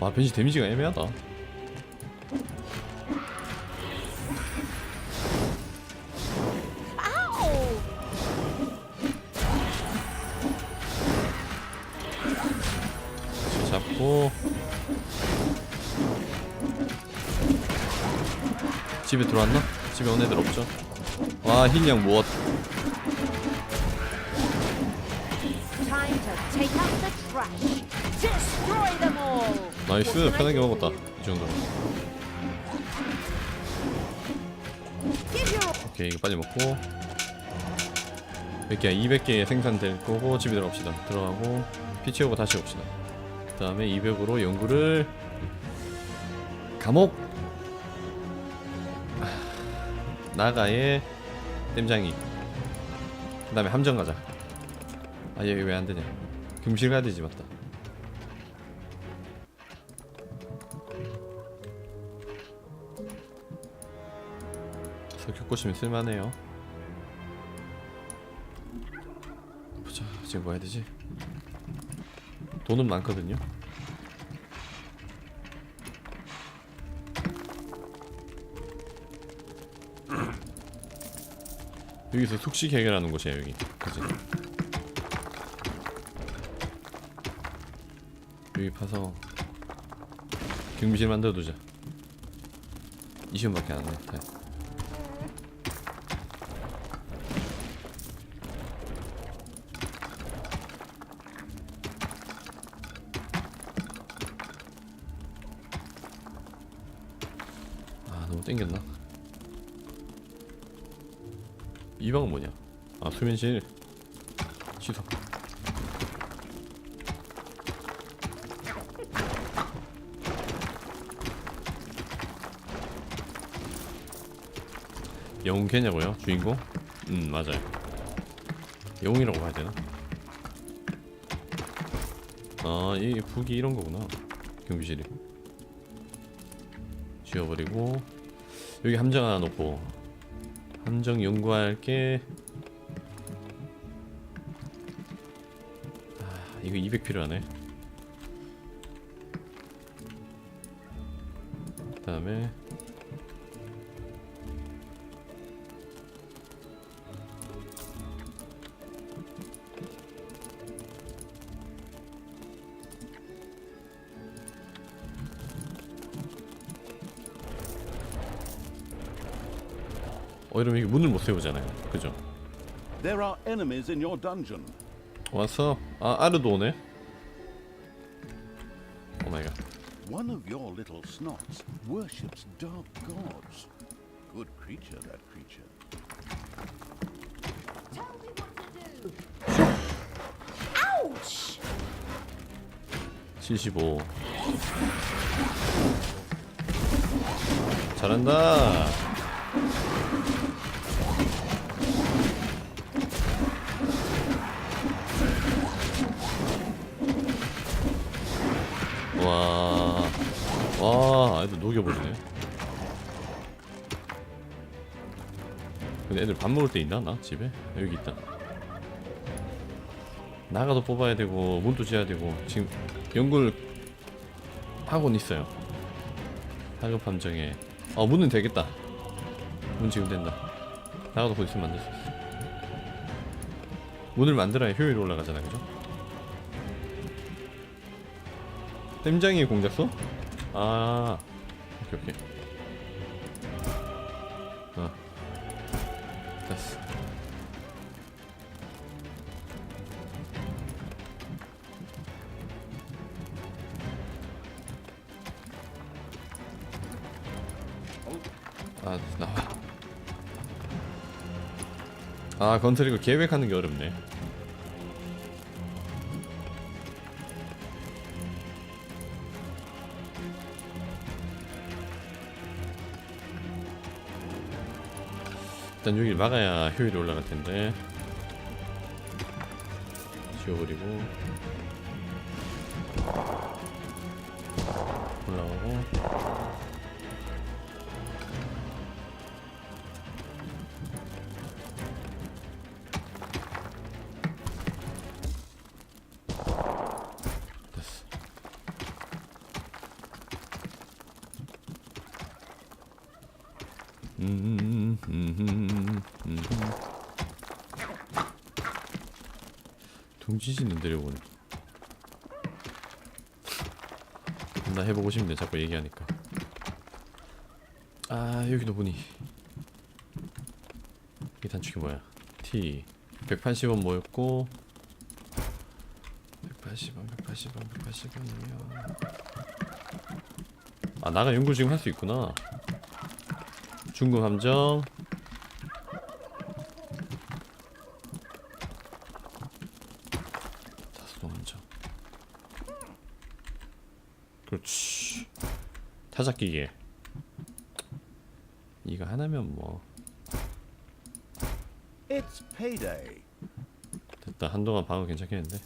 와 벤시 데미지가 애매하다 잡고 집에 들어왔나? 집에 온 애들 없죠? 와 힐량 무엇 나이스. 편하게 먹었다? 이 your 오케이 이거 빨리 먹고. 100개 200개 생산될 거고 집에 들어갑시다. 들어가고 피 채우고 다시 옵시다. 그 다음에 200으로 연구를 감옥. 아, 나가의 땜장이. 그 다음에 함정 가자. 아얘 왜 안되냐? 금실 가야 되지 맞다 꽂으면 쓸만해요. 보자 지금 뭐 해야 되지? 돈은 많거든요. 여기서 숙식 해결하는 곳이야 여기. 그지? 여기 파서 경비실 만들어두자. 20원밖에 안하 이 방은 뭐냐? 아 수면실 취소 영웅 캐냐고요? 주인공? 음 맞아요 영웅이라고 봐야 되나? 아이 북이 이런 거구나 경비실이 지워버리고 여기 함정 하나 놓고 함정 연구할 게. 아, 이거 200 필요하네. 그 다음에 어 이러면 이게 문을 못 세우잖아요 그죠? There are enemies in your dungeon. 왔어? 아 아르도 오네 오 마이 갓 One of your little snots worships dark gods. Good creature, that creature. Tell me what to do. Ouch! 75 잘한다 녹여버리네. 근데 애들 밥 먹을 때 있나? 나? 집에? 여기 있다. 나가도 뽑아야 되고, 문도 지어야 되고, 지금 연구를 하고는 있어요. 하급 함정에. 어, 문은 되겠다. 문 지금 된다. 나가도 곧 있으면 만들 수 있어. 문을 만들어야 효율이 올라가잖아, 그죠? 땜장이 공작소? 아, 오케이, 오케이. 어. 됐어. 아, 나와. 아, 건트리고 계획하는 게 어렵네. 일단 여기 막아야 효율이 올라갈 텐데. 지워버리고. 올라가고. 둥지지는 내려오네. 나 해보고 싶네 자꾸 얘기하니까. 아 여기도 보니. 이 단축이 뭐야? T 180원 뭐였고 180원 180원 180원이면 아 나가 연구 지금 할 수 있구나 중국 함정 다수동 함정 그렇지. 타작기계 이거 하나면 뭐. 됐다. 한동안 방어 괜찮겠는데?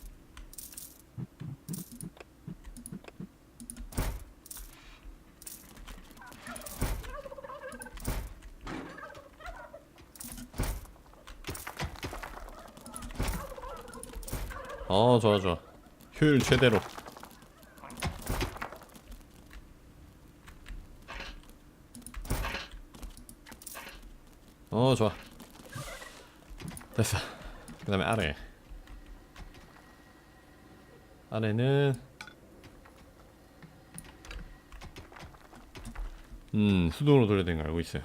어 좋아 좋아. 효율 최대로 어 좋아. 됐어. 그 다음에 아래. 아래는 음 수동으로 돌려야 되는 거 알고 있어요.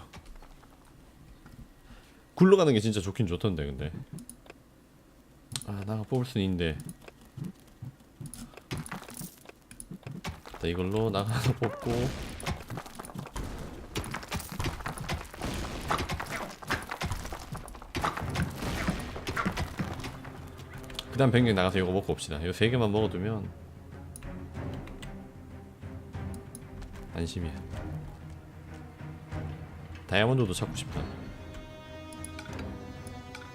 굴러가는 게 진짜 좋긴 좋던데 근데. 아 나가 뽑을 수는 있는데. 자, 이걸로 나가 하나 뽑고 그 다음 변경 나가서 이거 먹고 옵시다. 이거 세 개만 먹어두면 안심이야. 다이아몬드도 찾고 싶다.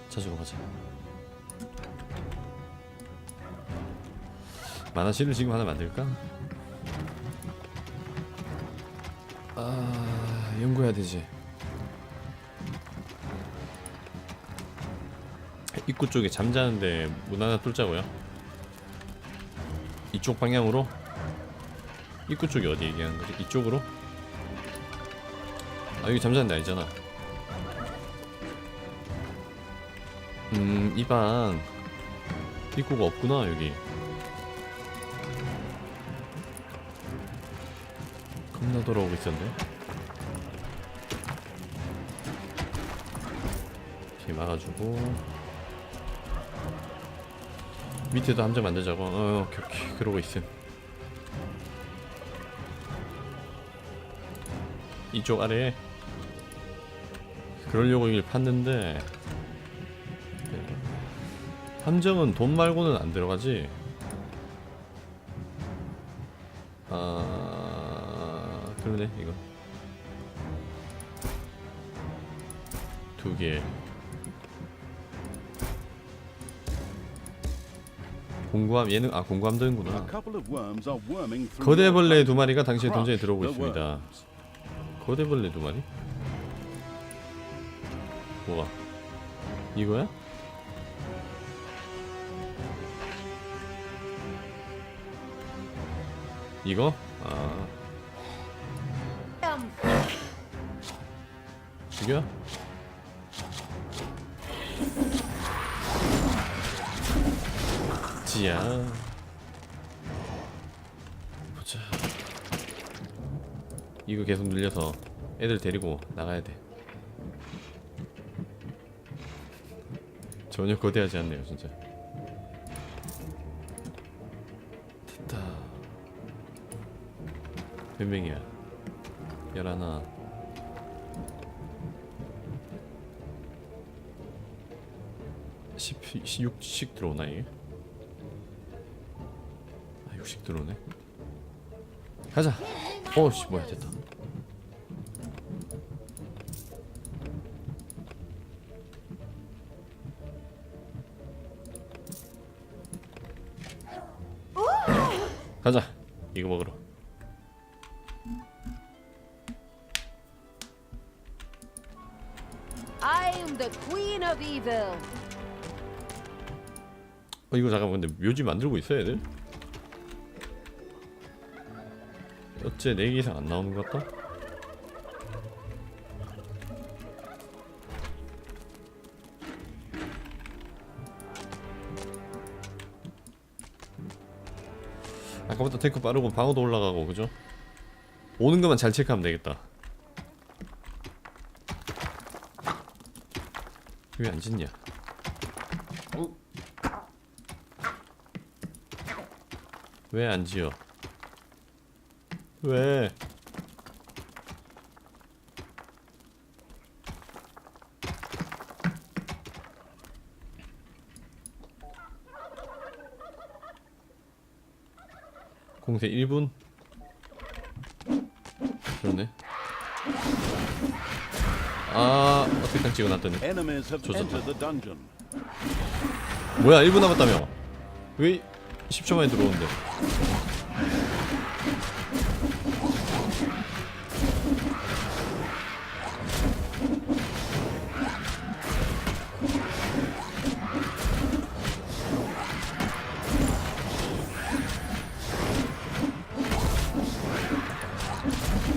찾으러 가자. 만화실을 지금 하나 만들까? 아 연구해야 되지 입구 쪽에 잠자는데 문 하나 뚫자고요? 이쪽 방향으로? 입구 쪽이 어디 얘기하는 거지? 이쪽으로? 아 여기 잠자는 데 아니잖아. 음, 이 방 입구가 없구나 여기. 겁나 돌아오고 있었네. 이렇게 막아주고 밑에도 함정 만들자고. 어 오케이 오케이. 그러고 있음. 이쪽 아래에 그러려고 이걸 팠는데 네. 함정은 돈 말고는 안 들어가지? 아 그러네 이거. 두개 공구함 얘는 아 공구함 되는구나 couple of worms are worming through 거대 your 벌레 두. 마리가 당신의 동전에 들어오고 있습니다 worms. 거대 벌레 두 마리? 뭐가? 이거야? 이거? 아 Um, 이 지야. 보자. 이거 계속 늘려서 애들 데리고 나가야 돼. 전혀 거대하지 않네요 진짜. 됐다. 몇 명이야? 열하나. 십 16씩 들어오나 이게? 아60 들어오네? 가자. 어씨 뭐야 됐다. 가자. 이거 먹으러. 어 이거 잠깐만 근데 묘지 만들고 있어 애들? 어째 4개 이상 안 나오는 것 같다? 아까부터 테크 빠르고 방어도 올라가고 그죠? 오는 것만 잘 체크하면 되겠다 왜 안 짖냐 왜안 지어 왜? 공세 1분? 그러네. 아 어떻게 딱 찍어놨더니. Dungeon. 뭐야 1분 남았다며? 왜 10초 만에 들어오는데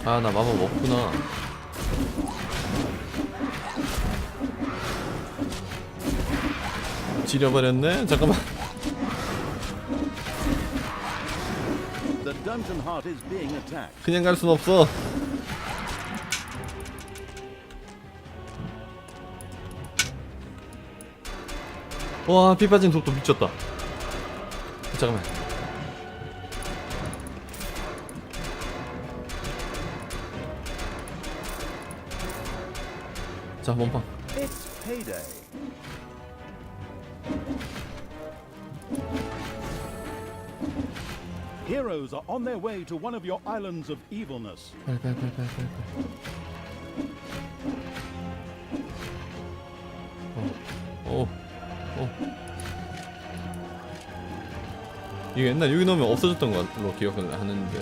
아 나 마법 없구나 지려버렸네 잠깐만. 그냥 갈 순 없어. 와, 피 빠진 속도 미쳤다. 잠깐만. 자, 몸빵. It's payday. Heroes are on their way to one of your islands of evilness. 빨리, 빨리, 빨리, 빨리, 빨리. 빨리. 어, 어, 어. 이거 옛날 여기 넣으면 없어졌던 걸로 기억을 하는데.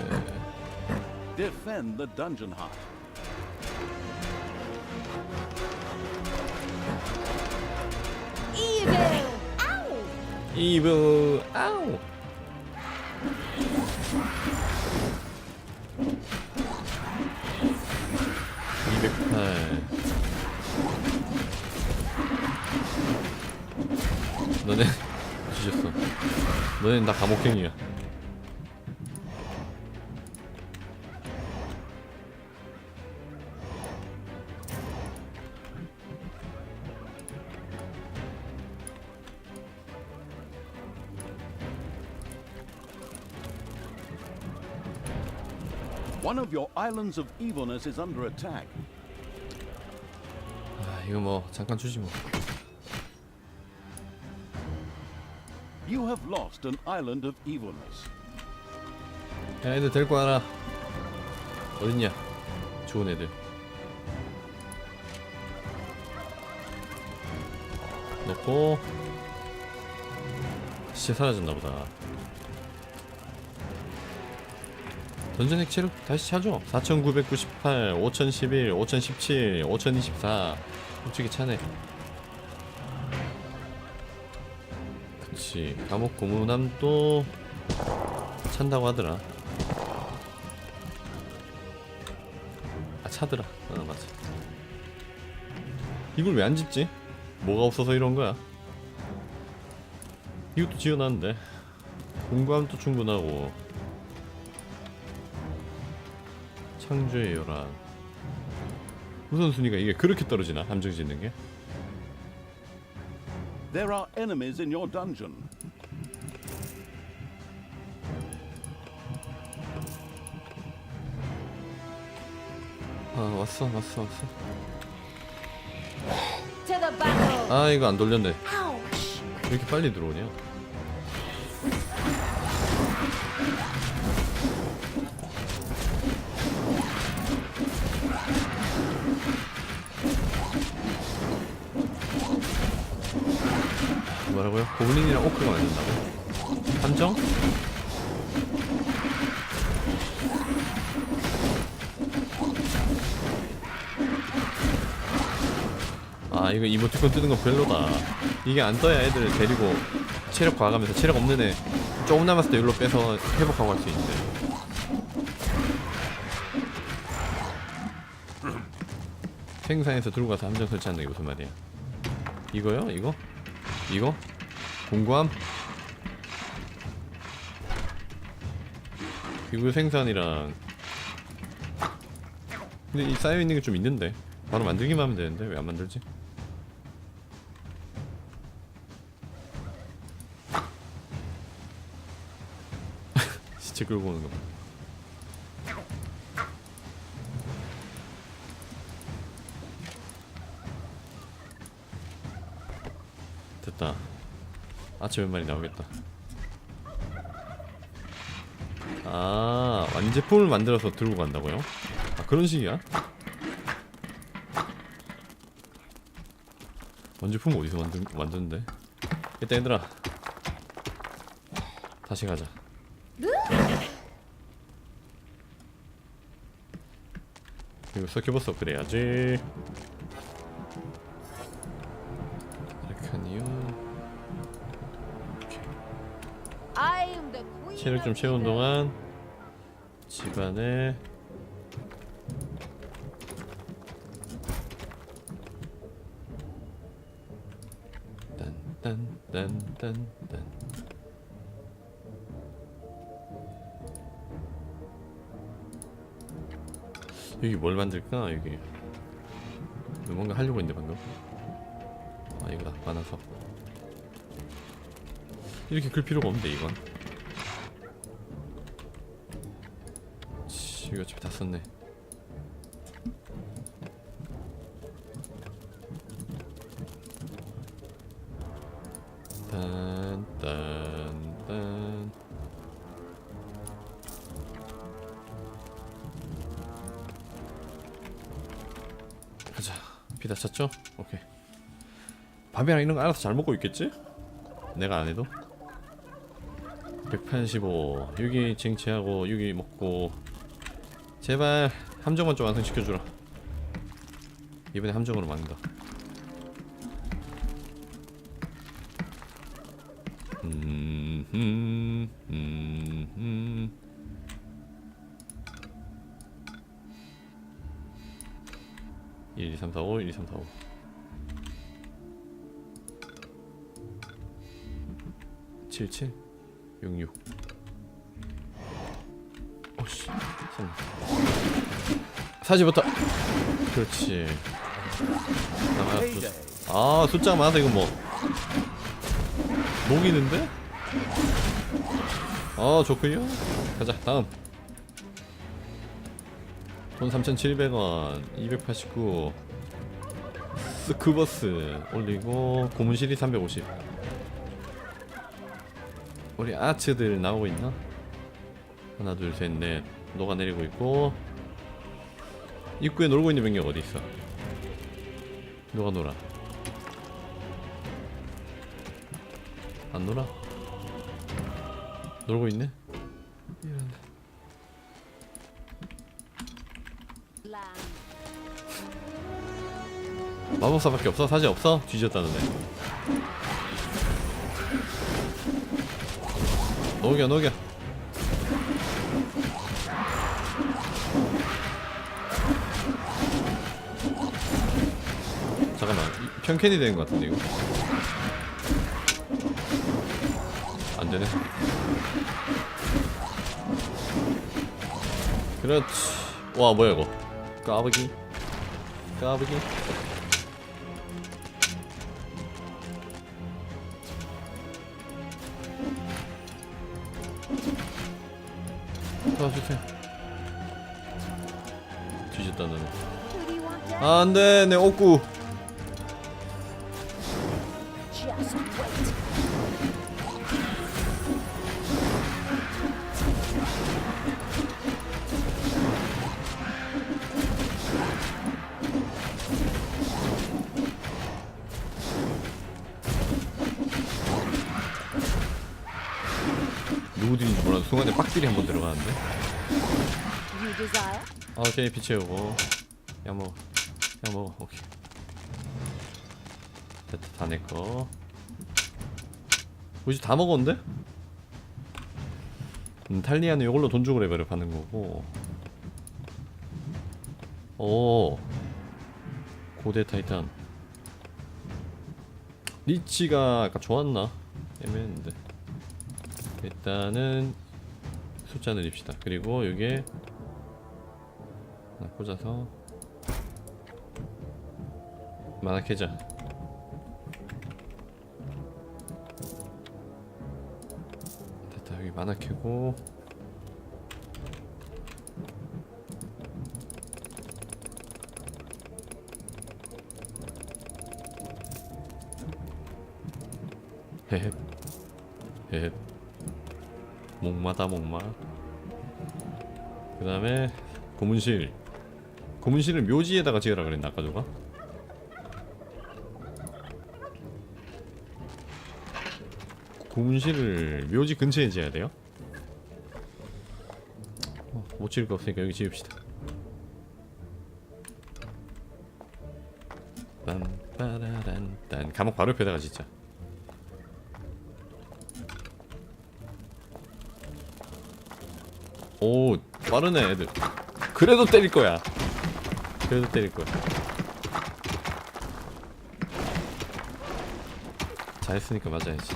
Defend the dungeon heart. 아우 이백팔. 너네 뒤졌어. 너네 나 감옥행이야 of your islands of evilness is under attack. 아 이거 뭐 잠깐 주지 뭐 You have lost an island of evilness. 야, 애들 데리고 와라. 어딨냐? 좋은 애들. 넣고 시체 사라졌나 보다. 핵 체력 다시 차죠. 4998, 5011, 5017, 5024. 솔직히 차네. 그치. 감옥 고문함도 찬다고 하더라. 아 차더라. 어 맞아. 이걸 왜안 짓지? 뭐가 없어서 이런 거야? 이것도 지어놨는데 공부함도 충분하고 창조의 요란 우선순위가 이게 그렇게 떨어지나 함정 짓는 게? There are enemies in your dungeon. 아 왔어 왔어 왔어! 아 이거 안 돌렸네! 왜 이렇게 빨리 들어오냐 고블린이랑 오크가 만든다고? 함정? 아 이거 이모티콘 뜨는 거 별로다 이게 안 떠야 애들 데리고 체력 과가면서 체력 없는 애 조금 남았을 때 일로 빼서 회복하고 할 수 있는데 생산해서 들고 가서 함정 설치한다 이게 무슨 말이야 이거요? 이거? 이거? 공구함? 기구 생산이랑 근데 이 쌓여있는 게 좀 있는데 바로 만들기만 하면 되는데 왜 안 만들지? 시체 끌고 오는 거 봐. 됐다 아침 몇 마리 나오겠다 아 완제품을 만들어서 들고 간다고요? 아 그런 식이야? 완제품 어디서 만든, 만드는데? 일단 얘들아 다시 가자 이거 서큐버스 업그레이드해야지 체력 좀 채운. 동안 집안에 딴딴딴딴딴. 여기 뭘 만들까 여기? 이거 뭔가 하려고 했는데 방금? 아 이거다 많아서. 이렇게 클 필요가 없는데 이건 씨, 이거 어차피 다 썼네. 비다 찼죠? 오케이. 밥이랑 이런 거 알아서 잘 먹고 있겠지? 내가 안 해도. 185 여기 쟁취하고 여기 먹고 제발 함정만 좀 완성시켜주라. 이번에 함정으로 막는다 40부터. 그렇지. 나갔어 아 숫자가 많아서 이거 뭐. 녹이는데? 아 좋구요. 가자 다음. 돈 3,700원 289 스쿠버스 올리고 고문실이 350 우리 아츠들 나오고 있나? 하나 둘 셋 넷. 녹아내리고 있고 입구에 놀고 있는 병력 어디 있어? 누가 놀아? 안 놀아? 놀고 있네? 마법사밖에 없어? 사제 없어? 뒤졌다는데 녹여 녹여 잠깐만 이- 편캔이 되는 것 같은데 이거? 안되네. 그렇지. 와 뭐야 이거? 까부기? 까부기? 도와주세요 뒤졌다 너는? 아, 안돼. 내 옷구 누구들인지 몰라도 순간에 빡들이 한 번 들어가는데? 아, 오케이. 피 채우고. 약 먹어. 약 먹어. 오케이. 됐다 다 내꺼. 우리 다 먹었는데? 음, 탈리아는 이걸로 돈 주고 레벨을 받는 거고. 오. 고대 타이탄. 리치가 아까 좋았나? 애매했는데 일단은 숫자 늘립시다. 그리고 여기에 하나 꽂아서 만화 캐자. 됐다 여기 만화 캐고 헤헤 헤헤 목마다 목마. 그 다음에 고문실. 고문실을 묘지에다가 지으라 그랬나 아까 누가? 고문실을 묘지 근처에 지어야 돼요? 어, 못 지을 거 없으니까 여기 지읍시다. 딴 빠라란 딴. 감옥 바로 옆에다가 진짜 오 빠르네 애들. 그래도 때릴 거야. 그래도 때릴 거야. 잘했으니까 맞아야지.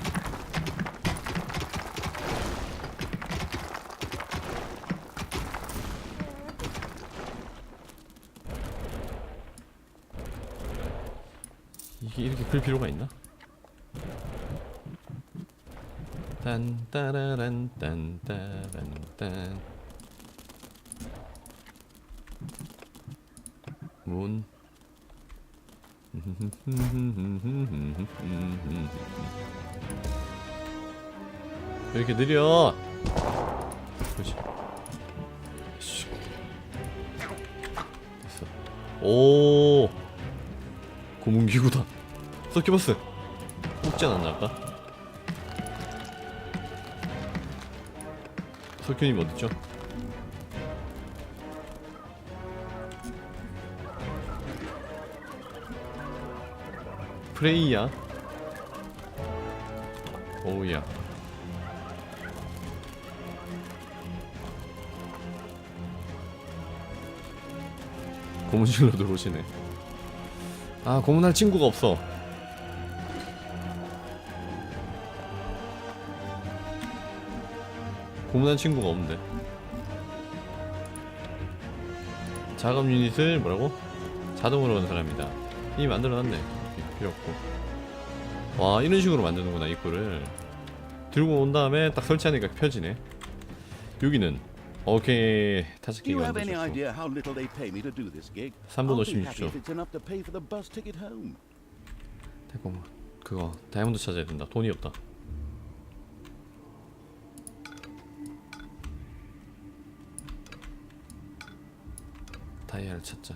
이게 이렇게 클 필요가 있나? 딴따라란 딴따란 딴 문. 왜 이렇게 느려? 그렇지. 슉. 됐어. 오. 고문기구다. 서큐버스. 뽑지 않았나 아까? 석현님 어딨죠? 프레이야? 오우야. 고문실로 들어오시네. 아 고문할 친구가 없어. 고문한 친구가 없는데. 작업 유닛을 뭐라고? 자동으로 하는 사람이다. 이미 만들어놨네 필요 없고 와 이런 식으로 만드는구나 입구를 들고 온 다음에 딱 설치하니까 펴지네 여기는 오케이 do this gig? 3분 I'll be happy 56초 if it's enough to pay for the bus ticket home. 잠깐만 그거 다이아몬드 찾아야 된다 돈이 없다 다이아를 찾자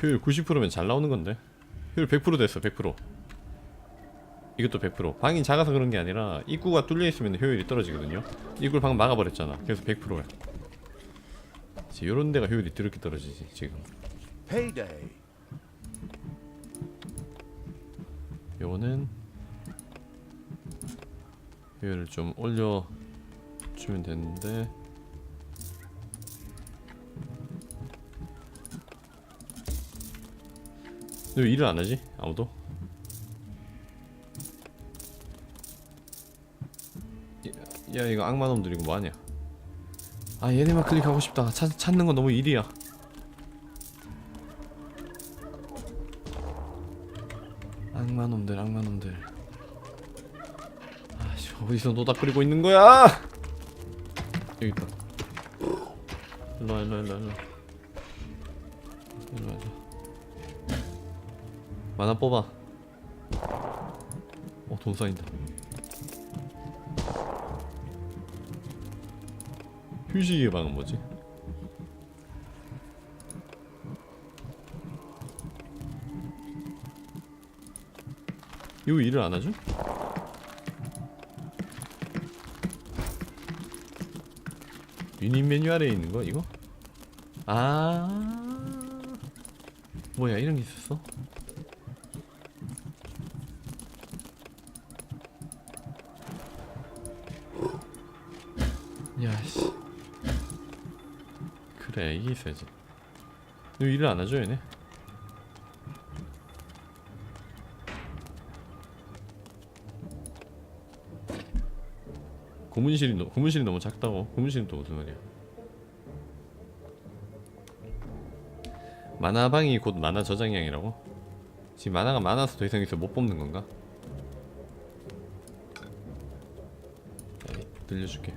효율 90%면 잘 나오는 건데. 효율 100% 됐어 100% 이것도 100% 방이 작아서 그런 게 아니라 입구가 뚫려 있으면 효율이 떨어지거든요. 입구를 방금 막아버렸잖아. 그래서 100%야. 이런 데가 효율이 드럽게 떨어지지 지금. Payday. 요거는 효율을 좀 올려 주면 되는데 왜 일을 안 하지? 아무도? 야, 야 이거 악마놈들 이거 뭐하냐 아 얘네만 클릭하고 싶다 찾, 찾는 건 너무 일이야 악마놈들 악마놈들. 아씨 어디서 노닥거리고 있는 거야? 여기 있다. 일로와 일로와 일로와 일로와. 일로와 만화 뽑아. 어돈 쌓인다. 휴식의 방은 뭐지? 이거 일을 안 하죠? 유닛 메뉴 아래에 있는 거 이거? 아 뭐야 이런 게 있었어? 야씨 그래 이게 있어야지 너 일을 안 하죠 얘네 고문실이 너, 고문실이 너무 작다고. 고문실은 또 무슨 말이야? 만화방이 곧 만화 저장량이라고? 지금 만화가 많아서 더 이상 있어 못 뽑는 건가? 늘려줄게.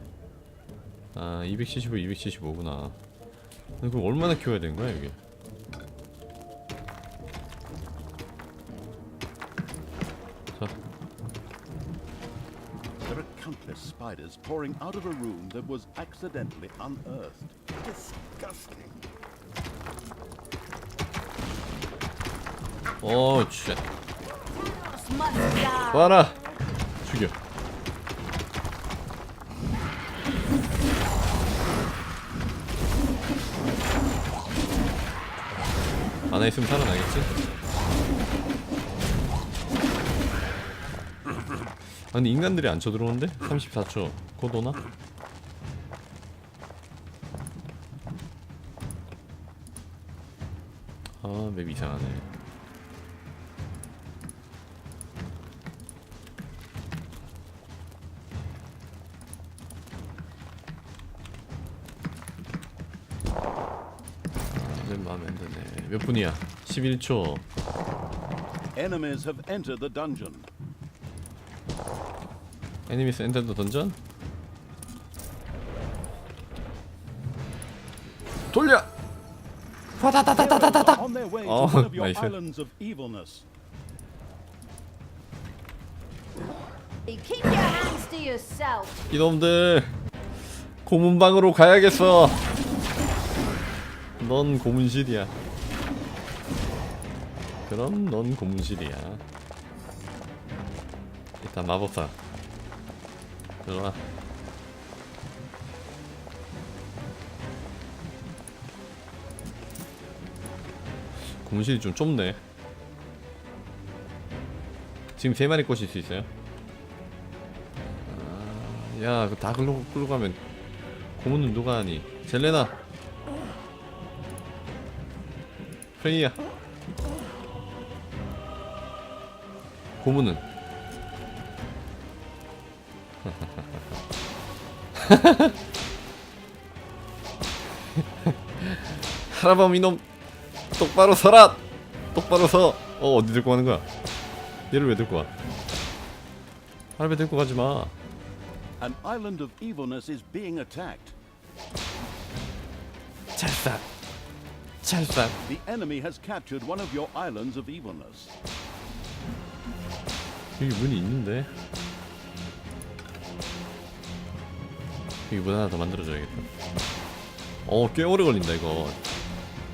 아 275, 275구나. 그럼 얼마나 키워야 되는 거야 이게 countless spiders pouring out of a room that was accidentally unearthed. Disgusting. 어, 쥐. Must die. 와라. 죽여. 안에 있으면 살아나겠지? 아니 인간들이 안 쳐들어오는데? 34초 곧 오나? 아맵 이상하네 내 마음에 안 드네 몇 분이야? 11초 Enemies have entered the dungeon. 애니미스 엔터드 던전? 돌려! Oh, hands to yourself. 이놈들 고문방으로 가야겠어 넌 고문실이야 그럼 넌 고문실이야 일단 마법사 일로와 고문실이 좀 좁네 지금 세 마리 꼬실 수 있어요? 야, 그다 글로 끌고 가면 고문은 누가 하니? 젤레나. 프레이야. 고문은 하라범 이놈 똑바로 서라. 똑바로 서. 어 어디 들고 가는 거야? 얘를 왜 들고 와? 할배 들고 가지 마. An island of evilness is being attacked. 찰싹 찰싹 The enemy has captured one of your islands of evilness. 여기 문이 있는데 여기 문 하나 더 만들어줘야겠다. 어꽤 오래 걸린다 이거.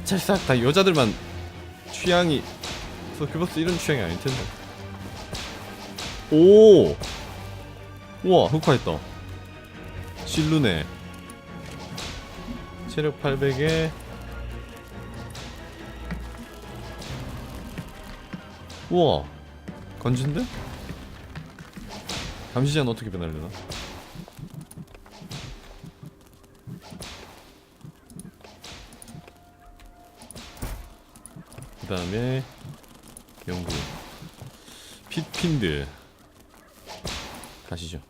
찰싹 다 여자들만 취향이 서큐버스 이런 취향이 아닐 텐데. 오! 우와 흑화했다. 실루네. 체력 800에. 우와 건진데? 감시제한 어떻게 변하려나? 그 다음에 연구. 핏핀드. 가시죠.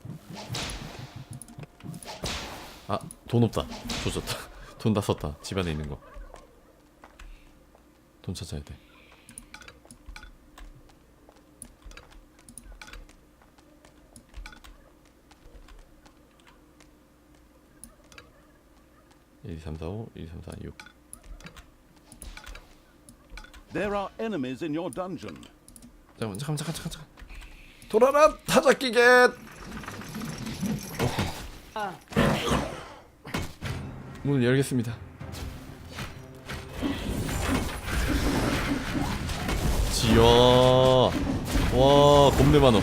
아 돈 없다. 조졌다. 돈 다 썼다. 집안에 있는 거. 돈 찾아야 돼1, 2, 3, 4, 5, 1, 2, 3, 4, 6 There are enemies in your dungeon. 잠깐만 잠깐 잠깐 잠깐 잠깐 돌아라 타작기겟 문을 열겠습니다 지어 와 겁내 많어.